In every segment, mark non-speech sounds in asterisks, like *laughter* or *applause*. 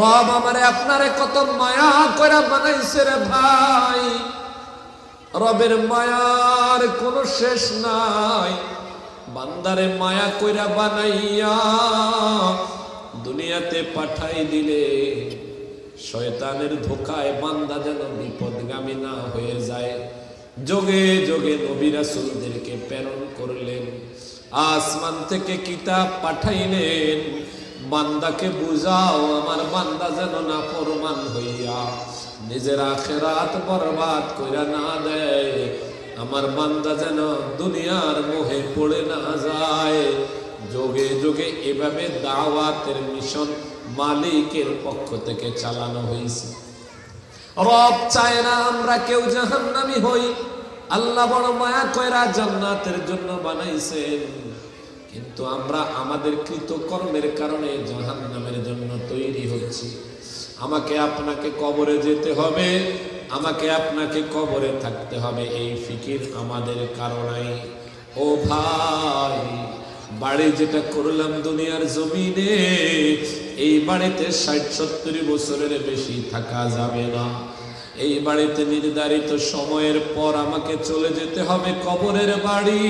রব আমারে আপনারে কত মায়া করে বানাইছে রে ভাই। রবের মায়ার কোনো শেষ নাই। বান্দারে মায়া কইরা বানাইয়া দুনিয়াতে পাঠাই দিলে শয়তানের ধোকায় বান্দা যেন বিপদগামী না হয়ে যায়। যোগে যোগে নবী রাসূলদেরকে প্রেরণ করলেন, আসমান থেকে কিতাব পাঠাইলেন। বান্দাকে বুঝাও, আমার বান্দা যেন না ফরমান হইয়া নিজের আখেরাত বরবাদ কইরা না দেয়। আমার বান্দা যেন দুনিয়ার মোহে পড়ে না যায়। যোগে যোগে এভাবে দাওয়াতের মিশন মালিকের পক্ষ থেকে চালানো হয়েছে রব চায় না আমরা কেউ জাহান্নামি হই। আল্লাহ বড় মায়া কয়রা জান্নাতের জন্য বানাইছেন। কিন্তু আমরা আমাদের কৃতকর্মের কারণে জাহান্নামের জন্য তৈরি হচ্ছি। আমাকে আপনাকে কবরে যেতে হবে, আমাকে আপনাকে কবরে থাকতে হবে, এই ফিকির আমাদের কারণাই। ও ভাই, বাড়ি যেটা করলাম দুনিয়ার জমিনে, এই বাড়িতে ষাট সত্তর বছরের বেশি থাকা যাবে না। এই বাড়িতে নির্ধারিত সময়ের পর আমাকে চলে যেতে হবে কবরের বাড়ি।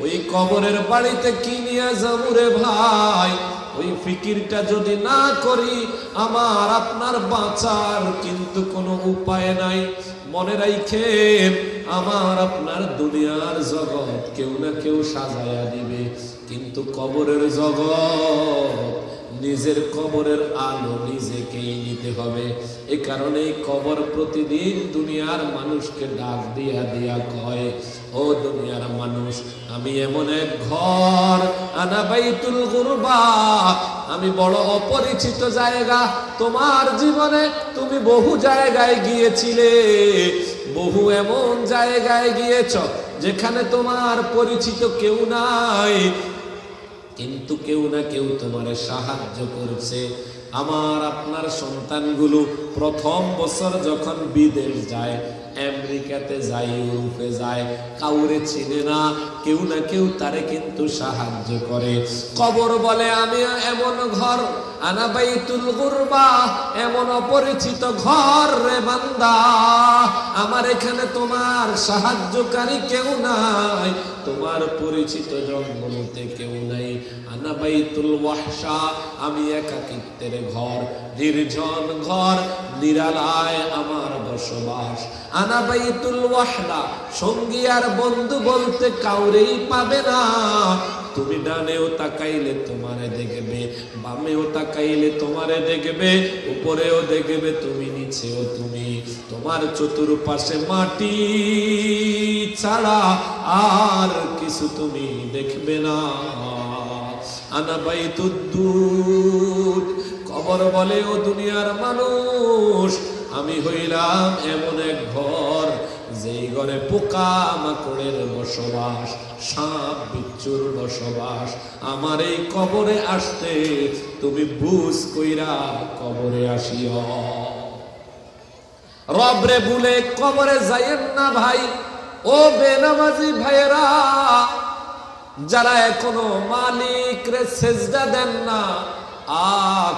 ওই কবরের বাড়িতে কি নিয়ে যাব রে ভাই? ওই ফিকিরটা যদি না করি, আমার আপনার বাঁচার কিন্তু কোনো উপায় নাই। মনে রাইখে আমার আপনার দুনিয়ার জগৎ কেউ না কেউ সাজায়া দিবে। কিন্তু কবরের জগৎ, নিজের কবরের আলো নিজেকেই নিতে হবে। এ কারণে কবর প্রতিদিন দুনিয়ার মানুষকে ডাক দিয়া দিয়া কয়, ও দুনিয়ার মানুষ, আমি এমন এক ঘর, আনা বাইতুল গুরবা। আমি বড় অপরিচিত জায়গা। তোমার জীবনে তুমি বহু জায়গায় গিয়েছিলে। বহু এমন জায়গায় গিয়েছ যেখানে তোমার পরিচিত কেউ নাই। কিন্তু কেউ না কেউ তোমারে সাহায্য করছে। আমার, আপনার সন্তানগুলো প্রথম বছর যখন বিদেশ যায়, আমেরিকাতে যায়, ইউরোপে যায়, কাউরে চিনে না, কেউ না কেউ তারে কিন্তু সাহায্য করে। কবর বলে আমি এমন ঘর এমন অপরিচিত ঘর রে বান্দা। আমার এখানে তোমার সাহায্যকারী কেউ নাই, তোমার পরিচিত জঙ্গলতে কেউ নাই। আমি একাকিত্বের ঘর, নির্জন ঘর, নিরালায় আমার বসবাস। আনাবাইতুল ওয়াহলা সঙ্গী আর বন্ধু বলতে কাউরেই পাবে না। তুমি ডানেও তাকাইলে তোমারে দেখবে, বামেও তাকাইলে তোমারে দেখবে, উপরেও দেখবে তুমি, নিচেও তুমি। তোমার চতুর্পাশে মাটি ছাড়া আর কিছু তুমি দেখবে না। আনাবাই তুদ্দুর কবর বলে, ও দুনিয়ার মানুষ, আমি হইলাম এমন এক ঘর যেই ঘরে পোকা মাকড়ের বসবাস, সাপ বিচ্ছুর বসবাস, আমার এই কবরে আসতে তুমি বুঝ কইরা কবরে আসিও। রবরে বলে কবরে যাইয়েন না ভাই, ও বেনামাজি ভাইয়েরা, যারা এখনও মালিক রে সেজদা দেন না, আ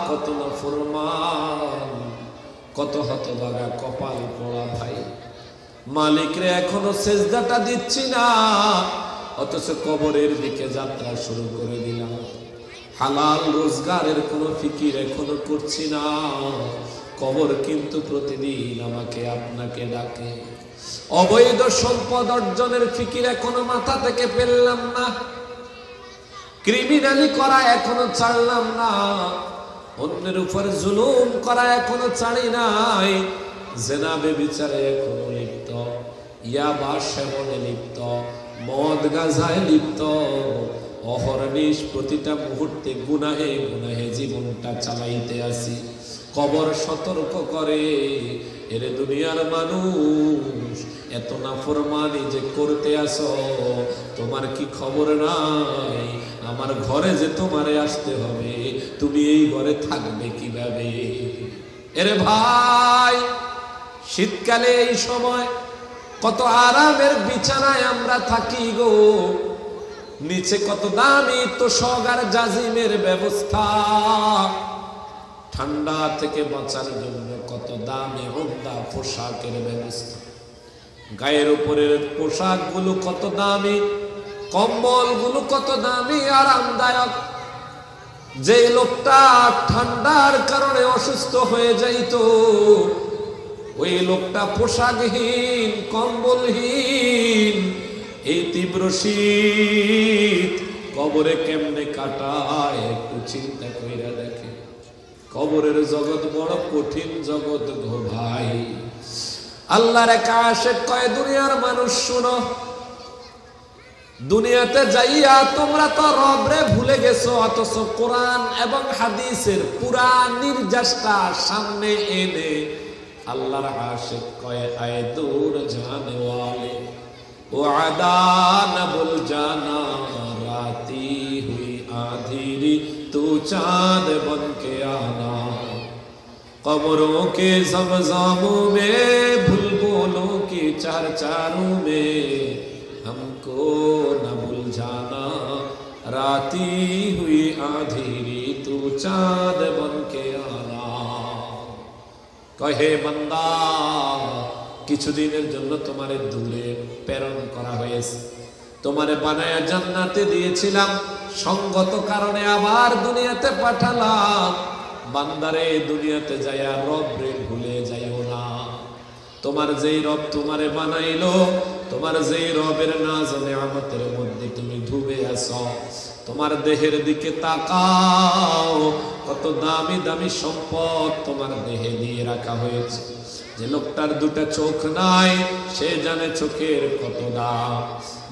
কত না ফরমান, কত হতভাগা কপাল পড়া ভাই। মালিক রে এখনও সেজদাটা দিচ্ছি না। অথচ কবরের দিকে যাত্রা শুরু করে দিলাম। হালাল রোজগারের কোনো ফিকির এখনও করছি না। কবর কিন্তু প্রতিদিন আমাকে আপনাকে ডাকে। অবৈধ সম্পদ অর্জনের ফিকির এখনও মাথা থেকে ফেললাম না। ক্রিমিনালি করা এখনও ছাড়লাম না। অন্যের উপর জুলুম করা এখনও ছাড়ি নাই। জেনাবে বিচারে এখনও ইয়াবা সেবনে লিপ্ত, মদ গাজায় লিপ্ত। অহরনিশ প্রতিটা মুহূর্তে গুনাহে গুনাহে জীবনটা চালাইতে আসি। কবর সতর্ক করে, এরে দুনিয়ার মানুষ, এত নাফরমানি যে করতে আসো, তোমার কি খবর নাই? আমার ঘরে যে তোমারে আসতে হবে, তুমি এই ঘরে থাকবে কীভাবে? এরে ভাই, শীতকালে এই সময় কত আরামের বিছানায় আমরা থাকি গো। নিচে কত দামি তো সগার জাজিমের ব্যবস্থা। ঠান্ডা থেকে বাঁচার জন্য কত দামে ওমদা পোশাকের ব্যবস্থা। গায়ের উপরের পোশাকগুলো কত দামি, কম্বলগুলো কত দামি, আরামদায়ক। যে লোকটা ঠান্ডার কারণে অসুস্থ হয়ে যাইত ওই লোকটা পোশাকহীন, কম্বলহীন, এই তীব্র শীত কবরে কেমনে কাটায় একটু চিন্তা কইরা দেখে। কবরের জগৎ বড় কঠিন জগৎ গো ভাই। আল্লাহর আশেক কয়, দুনিয়ার মানুষ শুনো, দুনিয়াতে যাইয়া তোমরা তো রবরে ভুলে গেছো, অথচ কোরআন এবং হাদিসের পুরা নির্যাসটা সামনে এনে আল্লাহর আশেক কয় আয় দূর জানে ওয়ালে ও আদান বল জানা রাতি হুই আধিরি তু চাঁদ বন के आना कब्रों के जमजामों में बुलबुलों की चार चारों में हमको न भूल जाना राती हुई आधेरी तू चांद बन के आना কহে, বান্দা, কিছুদিনের জন্য তোমারে দূরে প্রেরণ করা হয়েছে। তোমারে বানায়া জান্নাতে দিয়েছিলাম। সঙ্গত কারণে আবার দুনিয়াতে পাঠালাম। বান্দারে, দুনিয়াতে যাইয়া রব রে ভুলে যাইও না। তোমার যেই রব তোমারে বানাইলো তোমার যেই রবের না জানে আমাদের মধ্যে তুমি ডুবে আছো, তোমার দেহের দিকে তাকাও, কত দামি দামি সম্পদ তোমার দেহে দিয়ে রাখা হয়েছে। যে লোকটার দুটা চোখ নাই, সে জানে চোখের কত দাম।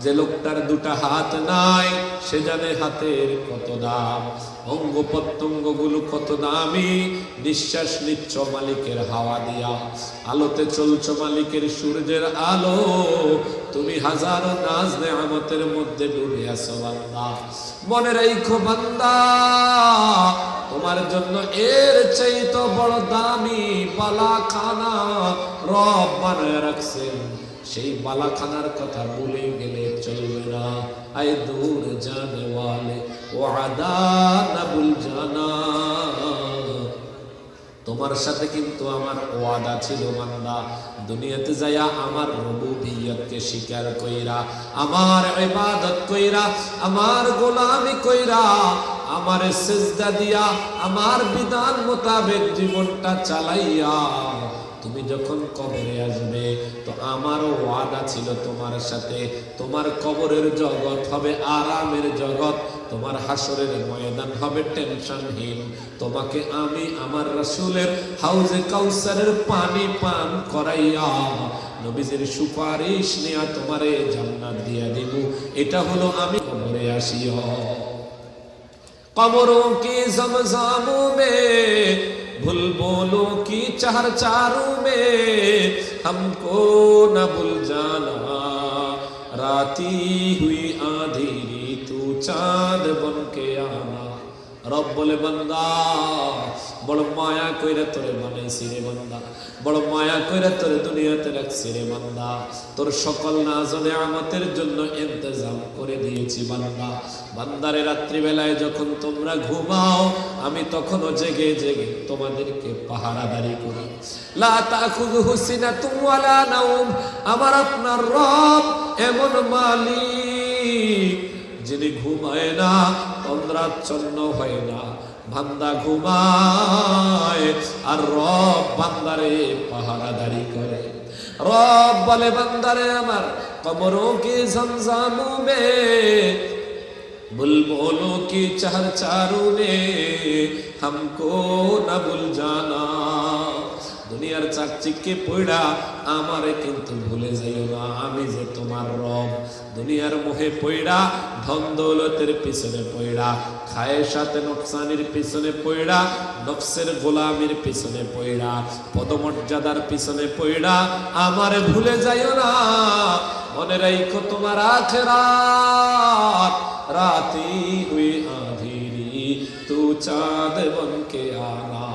যে লোকটার দুটা হাত নাই, সে জানে হাতের কত দাম। অঙ্গ প্রত্যঙ্গগুলো কত দামি? নিঃশ্বাস নিচ্ছ মালিকের হাওয়া দিয়া। আলোতে চলছ মালিকের সূর্যের আলো। তুমি হাজারো নাজ নেয়ামতের মধ্যে ডুবে আছো বান্দা। মনে রাখো বান্দা, তোমার জন্য এর চাইতো বড় দামি বালাখানা রব বানায় রাখছেন। সেই বালাখানার কথা ভুলে গেলে চলবে না। আয় দূর জানে ওয়ালে ও আদা তোমার সাথে কিন্তু আমার ওয়াদা ছিল মান্দা দুনিয়াতে যাইয়া আমার রবুবিয়তকে স্বীকার কইরা, আমার ইবাদত কইরা, আমার গোলামি কইরা, আমার সেজদা দিয়া, আমার বিধান মোতাবেক জীবনটা চালাইয়া তুমি যখন কবরে আসবে, তো আমারও ওয়াদা ছিল তোমার সাথে। তোমার কবরের জগৎ হবে আরামের জগৎ, তোমার হাসরের ময়দান হবে টেনশনহীন তোমাকে আমি আমার রসুলের হাউজে কাউসারের পানি পান করাইয়া, নবীজির সুপারিশ নেয়া তোমারে জান্নাত দিয়া দিব। এটা হলো আমি কবরে আসিও কবরও কি জমজমু भूल बोलो की चार चारों में हमको न भूल जाना। राती हुई आधी तू चाँद बन के आना। रब बंदा বড় মায়া কইরা তোরে বানাইছি রে বান্দা। বড় মায়া কইরা তোরে দুনিয়াতে রাখছি রে বান্দা। তোর সকল নাজনে আমাদের জন্য ইন্তজাম করে দিয়েছি বান্দা। বান্দারে রাত্রিবেলায় যখন তোমরা ঘুমাও, আমি তখনও জেগে জেগে তোমাদেরকে পাহারাদারি করি। লা তাখুযুহু সিনাতুম ওয়ালা নাওম, আমার আপনার রব এমন মালিক যিনি ঘুমায় না তন্দ্রাচ্ছন্ন হয় না। বান্দা ঘুমায় আর রব বান্দারে পাহারাদারি করে রব বলে বান্দারে আমার কবরোं की जमजामों में बुलबुलों की चहर चारों ने हमको न भूल जाना দুনিয়ার চাকচিককে পড়া আমারে কিন্তু ভুলে যাইও না আমি যে তোমার রব দুনিয়ার মোহে পড়া ধন দৌলতের পিছনে পড়া খায়ের সাথে নকসানির পিছনে পড়া নকশের গোলামির পিছনে পড়া পদমর্যাদার পিছনে পড়া আমারে ভুলে যাইও না। মনে রাইখো তোমার আখেরাত, রাতি হুই আধিরি, তু চাঁদ বনকে আনা।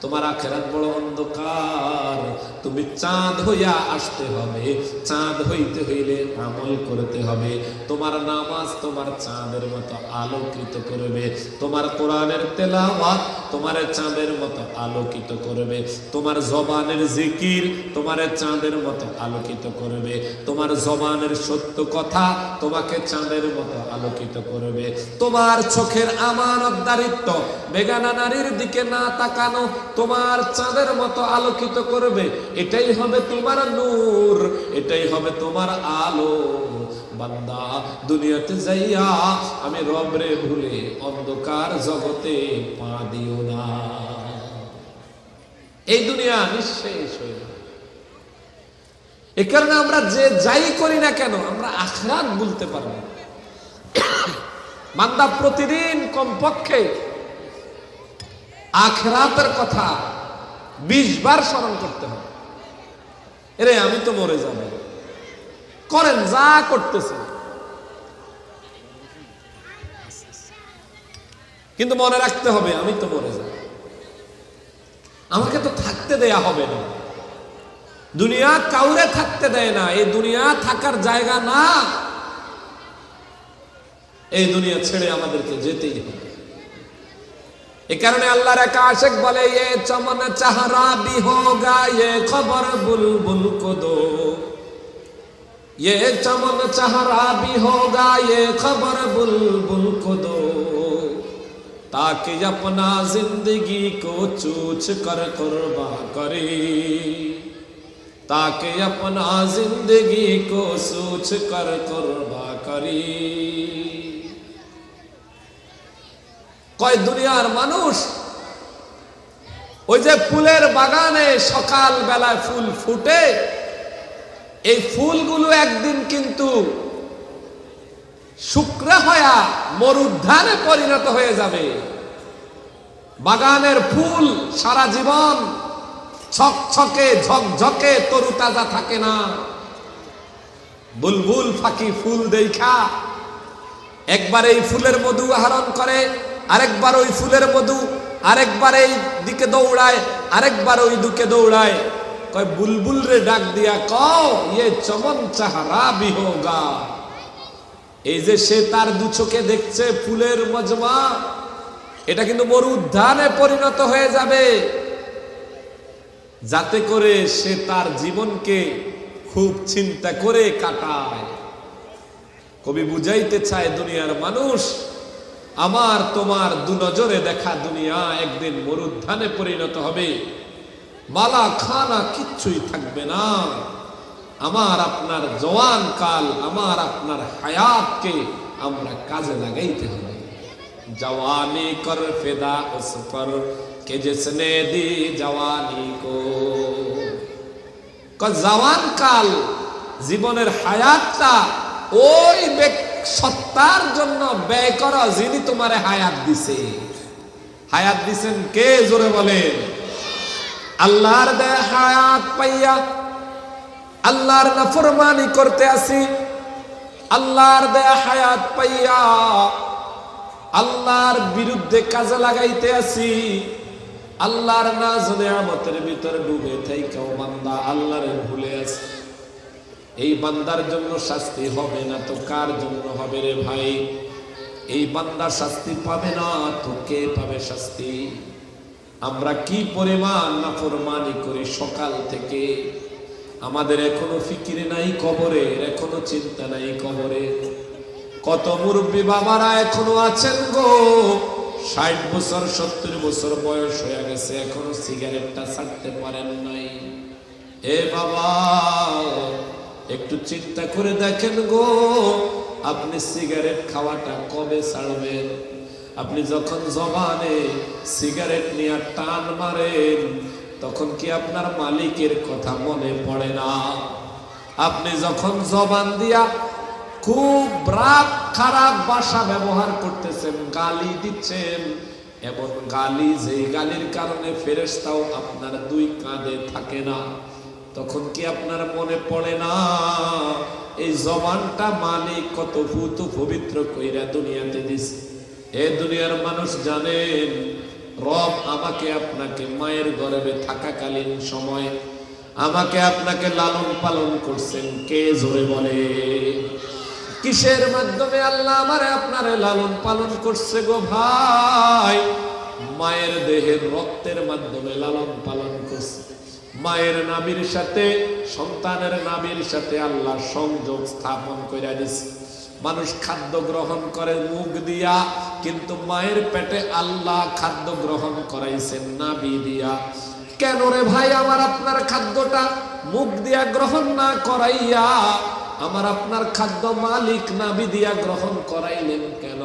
তোমার আখেরাত বড় অন্ধকার তুমি চাঁদ হইয়া আসতে হবে। চাঁদ হইতে হইলে আমল করতে হবে। তোমার নামাজ তোমার চাঁদের মতো আলোকিত করবে। তোমার কোরআনের তেলাওয়াত তোমার চাঁদের মতো আলোকিত করবে। তোমার জবানের জিকির তোমার চাঁদের মতো আলোকিত করবে। তোমার জবানের সত্য কথা তোমাকে চাঁদের মতো আলোকিত করবে। তোমার চোখের আমানত দারিত্ব বেগানা নারীর দিকে না তাকানো তোমার চাঁদের মতো আলোকিত করবে। এটাই হবে তোমার নূর, এটাই হবে তোমার আলো। বান্দা, দুনিয়াতে যাইয়া আমি রবরে ভুলে অন্ধকার জগতে পা দিও না। এই দুনিয়া নিঃশেষ হয়ে এ কারণে আমরা যে যাই করি না কেন, আমরা আখরাত বলতে পারব বান্দা, প্রতিদিন কমপক্ষে আখরাতের কথা বিশ বার স্মরণ করতে হবে। এরে, আমি তো মরে যাব। করেন, যা করতেছেন। কিন্তু মনে রাখতে হবে, আমি তো মরে যাব। আমাকে তো থাকতে দেয়া হবে না। দুনিয়া কাউরে থাকতে দেয় না, এই দুনিয়া থাকার জায়গা না। এই দুনিয়া ছেড়ে আমাদেরকে যেতেই হবে। এ কারণে আল্লাহর এক আশেক বলে এ চমন চাহরা বি হোগা এ খবর বুলবুল কো দো ये चमन चहरा भी होगा ये खबर बुलबुल को दो ताकि अपना जिंदगी को चूच कर कुर्बा करे ताकि अपना जिंदगी को सोच कर कुर्बा करे কয় দুনিয়ার মানুষ? ওই যে ফুলের বাগানে সকাল বেলায় ফুল ফুটে, এই ফুলগুলো একদিন কিন্তু শুক্রা হয়া মরুদ্ধানে পরিণত হয়ে যাবে। বাগানের ফুল সারা জীবন ছকছকে, ঝকঝকে, তরুতাজা থাকে না। বুলবুল ফাঁকি ফুল দেখা, একবার এই ফুলের মধু আহরণ করে আরেকবার ওই ফুলের মধু, আরেকবার এই দিকে দৌড়ায়, আরেকবার ওই দিকে দৌড়ায়। কয়, বুলবুল রে ডাক দিয়া কও ইয়ে চমন চাহারা বিহোগা। এই যে সে তার দু চোখে দেখছে ফুলের মজমা, এটা কিন্তু মরু উদ্যানে পরিণত হয়ে যাবে। যাতে করে সে তার জীবনকে খুব চিন্তা করে কাটায়। কবি বুঝাইতে চায়, দুনিয়ার মানুষ আমার তোমার দুনজরে দেখা দুনিয়া একদিন মরুদ্ধানে পরিণত হবে। মালা খানা কিচ্ছুই থাকবে না। আমার আপনার জওয়ান কাল, আমার আপনার হায়াতকে আমরা কাজে লাগাইতে হবে। জওয়ানি কর ফেদা ওসফর কে জিসনে দি জওয়ানি কো। জওয়ান কাল, জীবনের হায়াতটা ওই ব্যক্তি সত্তার জন্য ব্যয় করো যিনি তোমারে হায়াত দিছে। হায়াত দিছেন কে জোরে বলেন? আল্লাহর দেয় হায়াত পাইয়া আল্লাহর নাফরমানি করতে আসি। আল্লাহর দেয়া হায়াত পাইয়া আল্লাহর বিরুদ্ধে কাজে লাগাইতে আসি। আল্লাহর নাজ নেয়ামতের ভিতরে ডুবে থাইকাও বান্দা এই বান্দার জন্য শাস্তি হবে না তো কার জন্য হবে রে ভাই? এই বান্দা শাস্তি পাবে না তো কে পাবে শাস্তি? আমরা কি পরিমাণ নাফরমানি করি সকাল থেকে? আমাদের এখনও ফিকিরে নাই কবরের, এখনও চিন্তা নাই কবরের। কত মুরব্বী বাবারা এখনও আছেন গো? ষাট বছর, সত্তর বছর বয়স হয়ে গেছে, এখনও সিগারেটটা ছাড়তে পারেন নাই। এ বাবা! একটু চিন্তা করে দেখেন গো, আপনি সিগারেট খাওয়াটা কবে ছাড়বেন? আপনি যখন জবানে সিগারেট নিয়ে টান মারেন, তখন কি আপনার মালিকের কথা মনে পড়ে না? আপনি যখন জবান দিয়া খুব রাগ খারাপ ভাষা ব্যবহার করতেছেন, গালি দিচ্ছেন, এমন গালি যেই গালির কারণে ফেরেস্তাও আপনার দুই কাঁধে থাকে না। তখন কি আপনার মনে পড়ে না? এই জবানটা মালিক কত ভূত পবিত্র কইরা দুনিয়াতে দিস এ দুনিয়ার মানুষ জানেন, রব আমাকে আপনাকে মায়ের গর্ভে থাকাকালীন সময় আমাকে আপনাকে লালন পালন করছেন। কে জোরে বলে? কিসের মাধ্যমে আল্লাহ আমারে আপনারে লালন পালন করছে গো ভাই? মায়ের দেহের রক্তের মাধ্যমে লালন পালন করছে। মায়ের নাবির সাথে, সন্তানের নাবির সাথে আল্লাহ সংযোগ স্থাপন করে দিছে মানুষ খাদ্য গ্রহণ করে মুখ দিয়া, কিন্তু মায়ের পেটে আল্লাহ খাদ্য গ্রহণ করাইছেন নাবি দিয়া। কেন রে ভাই আমার আপনার খাদ্যটা মুখ দিয়া গ্রহণ না করাইয়া, আমার আপনার খাদ্য মালিক নাবি দিয়া গ্রহণ করাইলেন কেন?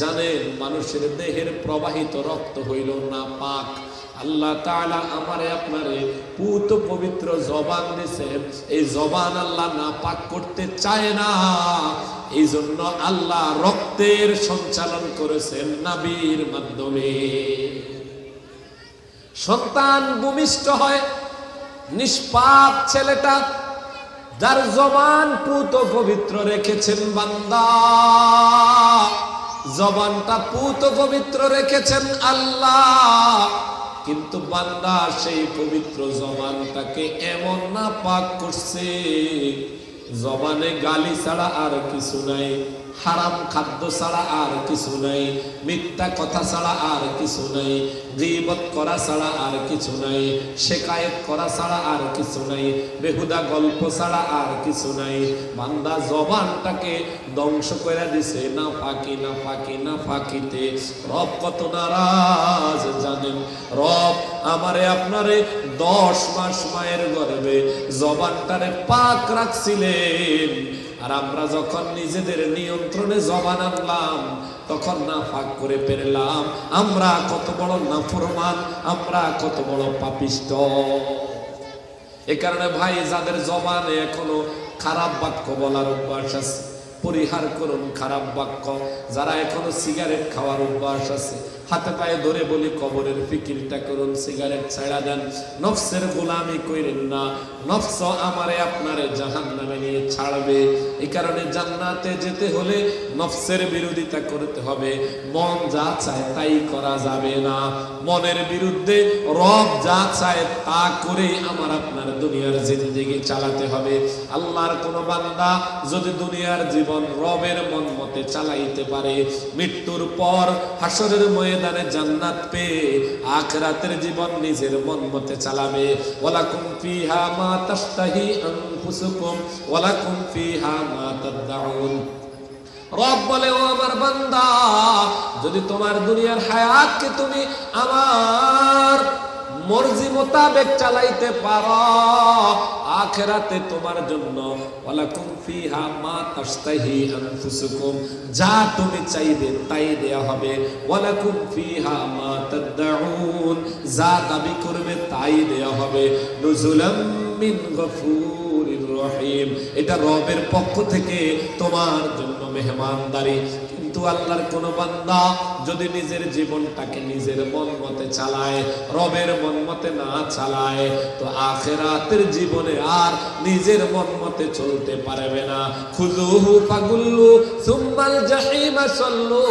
জানেন, মানুষের দেহের প্রবাহিত রক্ত হইল না পাক। আল্লাহ তাআলা আমারে আপনারে পুত পবিত্র জবান দিয়েছেন এই জবান আল্লাহ না পাক করতে চায় না। এই জন্য আল্লাহ রক্তের সঞ্চালন করেছেন নাবির মাধ্যমে। সন্তান ভূমিষ্ঠ হয়, নিষ্পাপ ছেলেটা যার জবান পুত পবিত্র রেখেছেন বান্দা। জবানটা পুত পবিত্র রেখেছেন আল্লাহ। কিন্তু বান্দা সেই পবিত্র জবানটাকে এমন না পাক করছে, জবানে গালি ছাড়া আর কিছু নাই। হারাম খাদ্য ছাড়া আর কিছু নাই, মিথ্যা কথা ছাড়া আর কিছু নাই, গিবত করা ছাড়া আর কিছু নাই, শেকায়েত করা ছাড়া আর কিছু নাই, বেহুদা গল্প ছাড়া আর কিছু নাই। বান্দা জবানটাকে ধ্বংস করে দিছে, না ফাঁকি না ফাঁকি, না ফাঁকিতে। রব কত নারাজ জানেন, রব আমারে আপনারে দশ মাস মায়ের গর্বে জবানটারে পাক রাখছিলেন। আর আমরা যখন নিজেদের নিয়ন্ত্রণে জবান আনলাম, তখন না ফাঁক করে পেরলাম, আমরা কত বড় নাফরমান, আমরা কত বড় পাপিষ্ট। এ কারণে ভাই, যাদের জবানে এখনও খারাপ বাক্য বলার অভ্যাস আছে, পরিহার করুন খারাপ বাক্য। যারা এখনও সিগারেট খাওয়ার অভ্যাস আছে হাতে পায়ে ধরে বলি, কবরের ফিকিরটা করুন, সিগারেট ছাড়া দেন। নফসের গোলামি কইরেন না। নফস আমারে আপনারে জাহান নামে নিয়ে ছাড়বে। এই কারণে জান্নাতে যেতে হলে নফসের বিরোধিতা করতে হবে। মন যা চায় তাই করা যাবে না। মনের বিরুদ্ধে রব যা চায় তা করে আমার আপনার দুনিয়ার জিন্দগি চালাতে হবে। আল্লাহর কোন বান্দা যদি দুনিয়ার জীবন রবের মন মতে চালাইতে পারে, মৃত্যুর পর হাসরের ময়দানে জান্নাত পেয়ে আখরাতের জীবন নিজের মন মতে চালাবে। ফিহা মা আনফুসুকুম ফিহা মা তাদাউন রব বলে, ও আমার বান্দা, যদি তোমার দুনিয়ার হায়াতকে তুমি আমার মর্জি মোতাবেক চালাইতে পারো। আখেরাতে তোমার জন্য যা তুমি চাইবে তাই দেয়া হবে। যা দাবি করবে তাই দেয়া হবে। এটা রবের পক্ষ থেকে তোমার জন্য মেহমানদারি। কিন্তু আল্লাহর কোন বান্দা যদি নিজের জীবনটাকে নিজের মন মতে চালায়, রবের মন মতে না চালায়, তো আখেরাতের জীবনে আর নিজের মন মতে চলতে পারবে না। খুজুহু ফাগুল্লু, সুম্মাল জাহিমা সল্লু।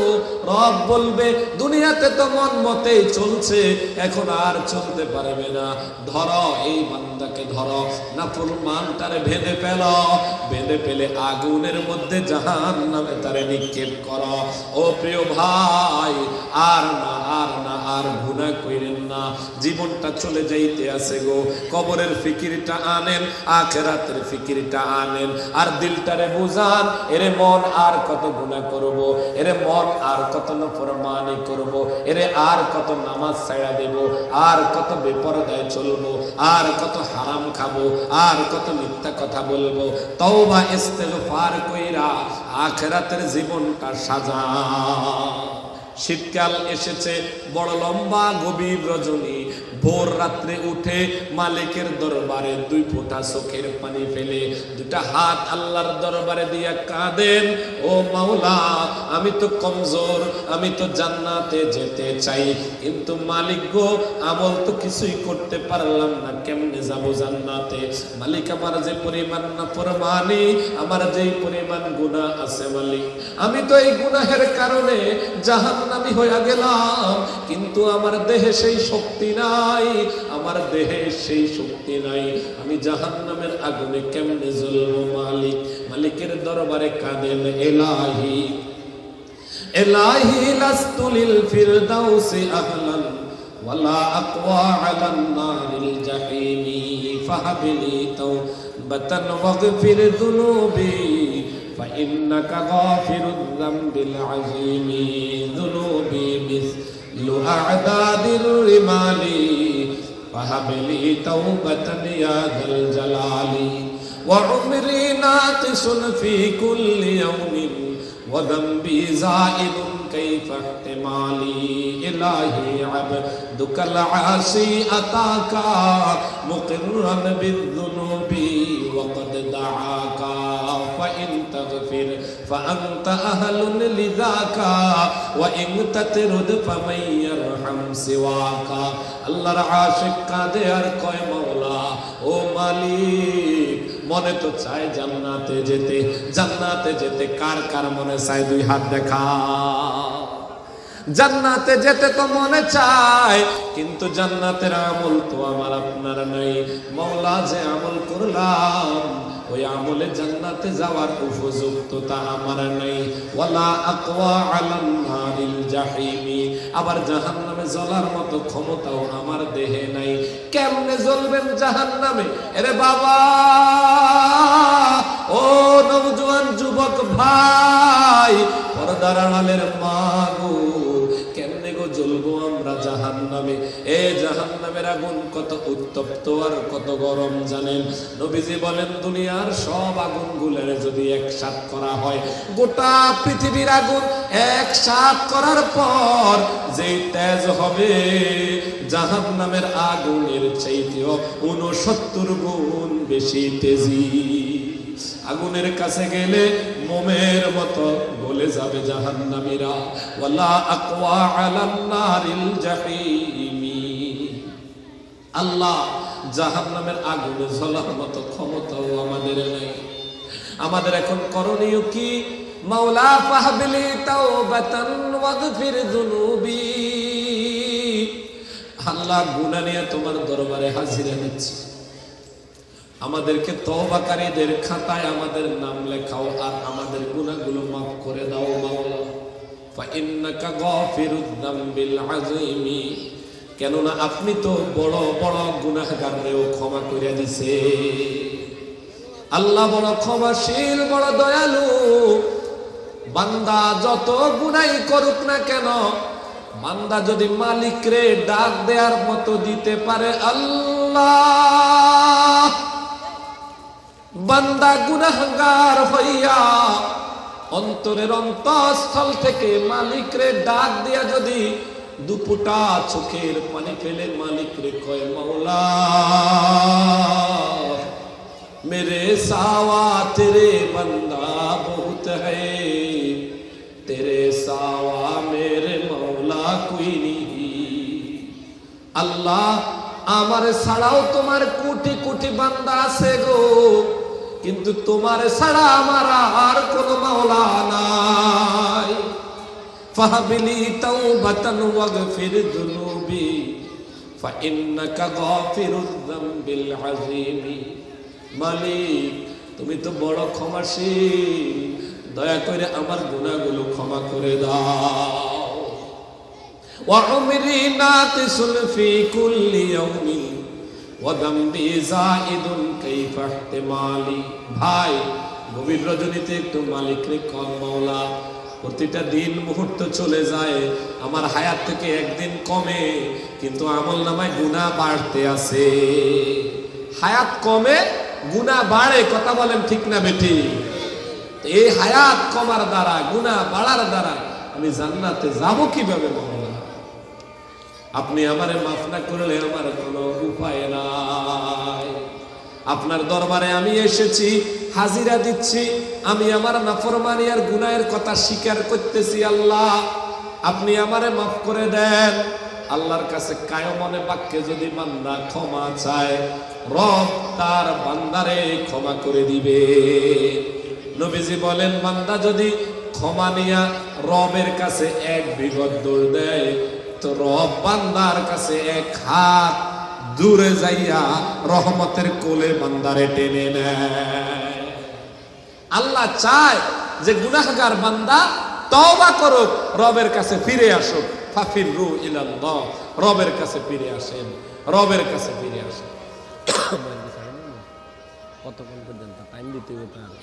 রব বলবে, দুনিয়াতে তো মন মতেই চলছে, এখন আর চলতে পারবে না। ধরো এই বান্দাকে ধরো, না মানটারে ভেদে পেল ভেদে পেলে আগুনের মধ্যে জাহান নামে তারে নিক্ষেপ করো। ও প্রিয় ভাই, আর না আর না, আর গুণা কইরেন না, জীবনটা চলে যাইতে আছে গো। কবরের ফিকিরটা আনেন, আখেরাতের ফিকিরটা আনেন। আর দিলটারে বুঝান, এরে মন আর কত গুণা করব। এরে মন আর কত নফরমানি করব। এরে আর কত নামাজ ছাড়া দেব। আর কত বেপরদায় চলবো। আর কত হারাম খাব। আর কত মিথ্যা কথা বলব। তওবা, ইস্তেগফার কইরা আখেরাতের জীবনটা সাজা শীতকাল এসেছে বড় লম্বা গভীর রজনী। ভোর রাত্রে উঠে মালিকের দরবারে দুই ফোঁটা চোখের পানি ফেলে, দুটা হাত আল্লাহর দরবারে দিয়া কাঁদেন, ও মাওলা, আমি তো কমজোর, আমি তো জান্নাতে যেতে চাই, কিন্তু মালিক গো, আমল তো কিছুই করতে পারলাম না, কেমনে যাব জান্নাতে? মালিক আমার যে পরিমাণ না পরমানি আমার যেই পরিমাণ গুনাহ আছে মালিক। আমি তো এই গুনাহের কারণে জাহান্নামী হইয়া গেলাম, কিন্তু আমার দেহে সেই শক্তি নাই আমার দেহে সেই শক্তি নাই আমি জাহান্নামের আগুনে কেমনে জ্বলবো মালিক মালিকের দরবারে কাঁদেন এলাহি إلهي لست للفردوس أهلا ولا أقوى على النار الجحيم فهب لي توبة واغفر ذنوبي فإنك غافر الذنب العظيم ذنوبي مثل أعداد الرمال. فهب لي توبة يا ذا الجلال. وعمري ناقص في كل يوم. وذنبي زائد كيف احتمالي إلهي عبدك العاصي أتاك مقرا بالذنوب وقد دعاك فإن تغفر فأنت أهل لذاك وإن تترد فمن يرحم سواك আল্লাহর আশিক কাঁদে আর কয় মাওলা ও মালিক মনে তো চায় জান্নাতে যেতে। জান্নাতে যেতে কার কার মনে চায়? দুই হাত দেখা। জান্নাতে যেতে তো মনে চায়, কিন্তু জান্নাতের আমল তো আমার আপনার নাই। মৌলা যে আমল করলাম ওই আমলে জান্নাতে যাওয়ার উপযুক্ততা আমার নাই। ওয়ালা আকওয়া আলান নারিল জাহিমি। আবার জাহান্নামে জ্বলার মতো ক্ষমতাও আমার দেহে নাই। কেমনে জ্বলবেন জাহান্নামে? এরে বাবা! ও নবজোয়ান যুবক ভাই, পর্দার আড়ালের মা গো। কেমনে গো আমরা জাহান নামে এ জাহান নামের আগুন কত উত্তপ্ত আর কত গরম জানেন? নবীজি বলেন, দুনিয়ার সব আগুন গুলের যদি একসাথ করা হয়, গোটা পৃথিবীর আগুন একসাথ করার পর যেই তেজ হবে জাহান নামের আগুনের চাইতেও উনসত্তর গুণ বেশি তেজি। আগুনের কাছে গেলে মোমের মতো বলে যাবে জাহান্নামীরা। ওয়ালা আকওয়া আলান নারিল জাহিমি। আল্লাহ জাহান্নামের আগুনে জ্বলার মতো ক্ষমতাও আমাদের নেই। আমাদের এখন করণীয় কি? মাওলা ফাহবিলি তাওবাতান ওয়াগফির যুনুবি। আল্লাহ গুনাহ নিয়ে তোমার দরবারে হাজিরা নিচ্ছি। আমাদেরকে তওবাকারীদের খাতায় আমাদের নাম লেখাও আর আমাদের গুনাহগুলো মাফ করে দাও, মাওলা। কেননা আপনি তো বড় বড় গুনাহগাররেও ক্ষমা করে দিছে। আল্লাহ বড় ক্ষমাশীল, বড় দয়ালু। বান্দা যত গুনাই করুক না কেন, বান্দা যদি মালিক রে ডাক দেওয়ার মতো দিতে পারে আল্লাহ। বান্দা গুনাহগার হইয়া অন্তরের অন্তঃস্থল থেকে মালিকরে ডাক দিয়া যদি দুপুটা চোখের পানি ফেলে মালিকরে কয়, মাওলা, মেরে সাওয়া তেরে বান্দা বহুত হে। তেরে সাওয়া মেরে মাওলা কুই নিহি আল্লাহ, আমার ছাড়াও তোমার কুটি কুটি বান্দা আছে গো। কিন্তু তোমার ছাড়া আমার আর কোন মাওলা নাই। ফাহাবিলি তাওবাতান ওয়াগফির যুনুবি ফাইন্নাকা গাফিরুল যামবিল আযীমি। মালিক, তুমি তো বড় ক্ষমাশীল। দয়া করে আমার গুনাহগুলো ক্ষমা করে দাও। ওয়া উমরি নাতিসুল ফি কুল্লি ইয়াউমিন। ওয়াদাম্বি জাইদুন কাইফা ইহতিমালি। ভাই, গভীর রজনীতে একটু মালিকরে কম মাওলা। প্রতিটা দিন মুহূর্ত চলে যায়, আমার হায়াত থেকে একদিন কমে, কিন্তু আমল নামায় গুণা বাড়তে আছে হায়াত কমে গুণা বাড়ে, কথা বলেন ঠিক না বেটি? এই হায়াত কমার দ্বারা গুণা বাড়ার দ্বারা আমি জান্নাতে যাব কীভাবে আপনি আমারে মাফ না করলে আমার কোনো উপায় নাই। আপনার দরবারে আমি এসেছি, হাজিরা দিচ্ছি, আমি আমার নাফরমানি আর গুনাহের কথা স্বীকার করতেছি আল্লাহ। আপনি আমারে মাফ করে দেন। আল্লাহর কাছে কায়মনে বাক্যে যদি বান্দা ক্ষমা চায়, রব তার বান্দারে ক্ষমা করে দিবে। নবীজি বলেন, বান্দা যদি ক্ষমা নিয়া রবের কাছে এক বিগত দৌড় দেয় তো রব বান্দার কাছে এক হাত দূরে যাইয়া রহমতের কোলে বান্দারে টেনে নেয়। আল্লাহ চায় যে গুনাহগার বান্দা তওবা করুক, রবের কাছে ফিরে আসুক। ফাফির রু ইলাল্লাহ, রবের কাছে ফিরে আসেন, রবের কাছে ফিরে আসেন। *coughs* কতক্ষণ পর্যন্ত? টাইম দিতে হবে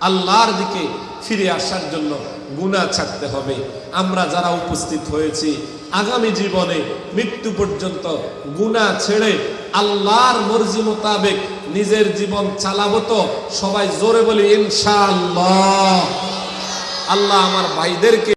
আল্লাহর দিকে ফিরে আসার জন্য গুণা ছাড়তে হবে। আমরা যারা উপস্থিত হয়েছি, আগামী জীবনে মৃত্যু পর্যন্ত গুণা ছেড়ে আল্লাহর মর্জি মোতাবেক নিজের জীবন চালাবো তো সবাই জোরে বলি, ইনশাআল্লাহ। আল্লাহ আমার ভাইদেরকে